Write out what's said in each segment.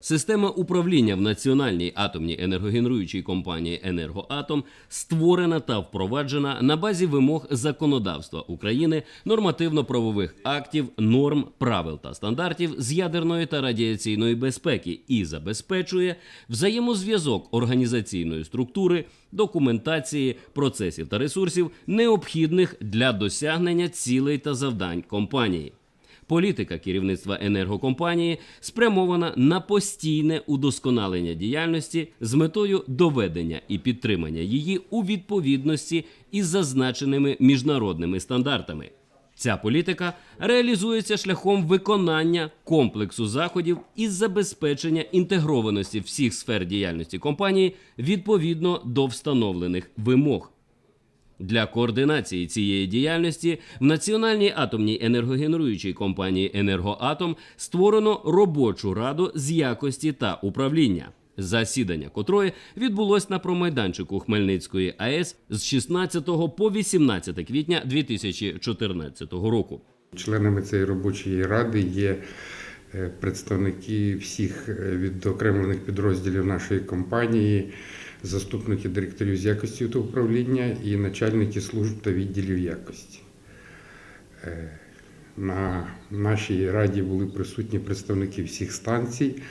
Система управління в Національній атомній енергогенеруючій компанії Енергоатом створена та впроваджена на базі вимог законодавства України, нормативно-правових актів, норм, правил та стандартів з ядерної та радіаційної безпеки і забезпечує взаємозв'язок організаційної структури, документації, процесів та ресурсів, необхідних для досягнення цілей та завдань компанії. Політика керівництва енергокомпанії спрямована на постійне удосконалення діяльності з метою доведення і підтримання її у відповідності із зазначеними міжнародними стандартами. Ця політика реалізується шляхом виконання комплексу заходів із забезпечення інтегрованості всіх сфер діяльності компанії відповідно до встановлених вимог. Для координації цієї діяльності в Національній атомній енергогенеруючій компанії Енергоатом створено робочу раду з якості та управління, засідання котрої відбулось на промайданчику Хмельницької АЕС з 16 по 18 квітня 2014 року. Членами цієї робочої ради є е, представники всіх е, відокремлених підрозділів нашої компанії, заступники директорів з якості та управління і начальники служб та відділів якості. Е, На нашій раді були присутні представники всіх станцій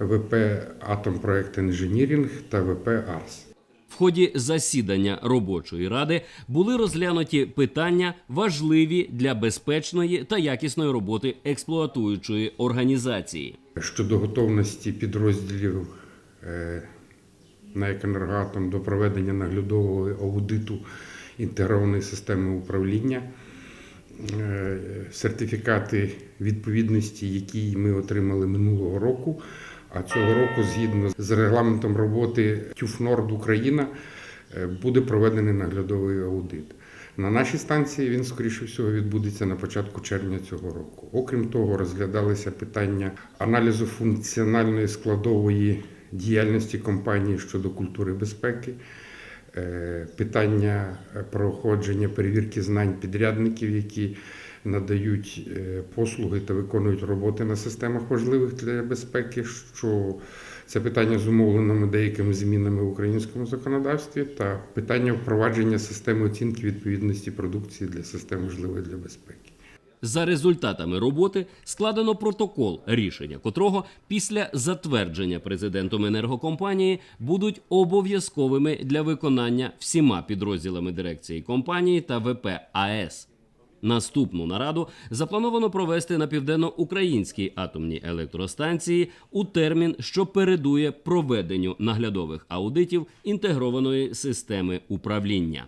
ВП «Атомпроект Інженірінг» та ВП «Арс». В ході засідання робочої ради були розглянуті питання важливі для безпечної та якісної роботи експлуатуючої організації. Щодо готовності підрозділів е, на «Екенергоатом» до проведення наглядового аудиту інтегрованої системи управління, е, сертифікати відповідності, які ми отримали минулого року. А цього року, згідно з регламентом роботи ТЮФНОРД Україна, е, буде проведений наглядовий аудит. На нашій станції він, скоріше всього, відбудеться на початку червня цього року. Окрім того, розглядалися питання аналізу функціональної складової діяльності компанії щодо культури безпеки, е, питання проходження перевірки знань підрядників, які надають е, послуги та виконують роботи на системах важливих для безпеки. що це питання зумовлено деякими змінами в українському законодавстві та питання впровадження системи оцінки відповідності продукції для систем важливої для безпеки. За результатами роботи складено протокол, рішення котрого після затвердження президентом енергокомпанії будуть обов'язковими для виконання всіма підрозділами дирекції компанії та ВП АЕС. Наступну нараду заплановано провести на південноукраїнській атомній електростанції у термін, що передує проведенню наглядових аудитів інтегрованої системи управління.